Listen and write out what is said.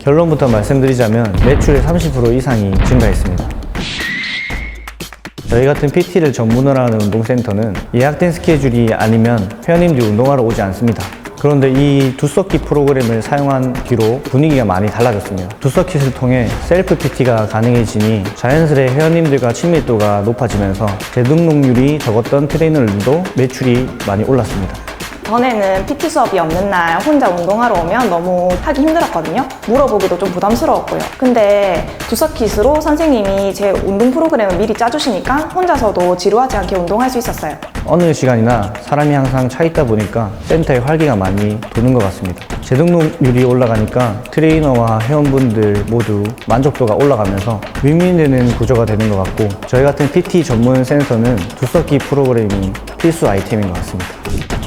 결론부터 말씀드리자면 매출의 30% 이상이 증가했습니다. 저희 같은 PT를 전문으로 하는 운동센터는 예약된 스케줄이 아니면 회원님들이 운동하러 오지 않습니다. 그런데 이 두서킷 프로그램을 사용한 뒤로 분위기가 많이 달라졌습니다. 두서킷을 통해 셀프 PT가 가능해지니 자연스레 회원님들과 친밀도가 높아지면서 재등록률이 적었던 트레이너들도 매출이 많이 올랐습니다. 전에는 PT 수업이 없는 날 혼자 운동하러 오면 너무 하기 힘들었거든요. 물어보기도 좀 부담스러웠고요. 근데 두서킷으로 선생님이 제 운동 프로그램을 미리 짜주시니까 혼자서도 지루하지 않게 운동할 수 있었어요. 어느 시간이나 사람이 항상 차 있다 보니까 센터에 활기가 많이 도는 것 같습니다. 재등록률이 올라가니까 트레이너와 회원분들 모두 만족도가 올라가면서 윈윈되는 구조가 되는 것 같고 저희 같은 PT 전문 센터는 두서키 프로그램이 필수 아이템인 것 같습니다.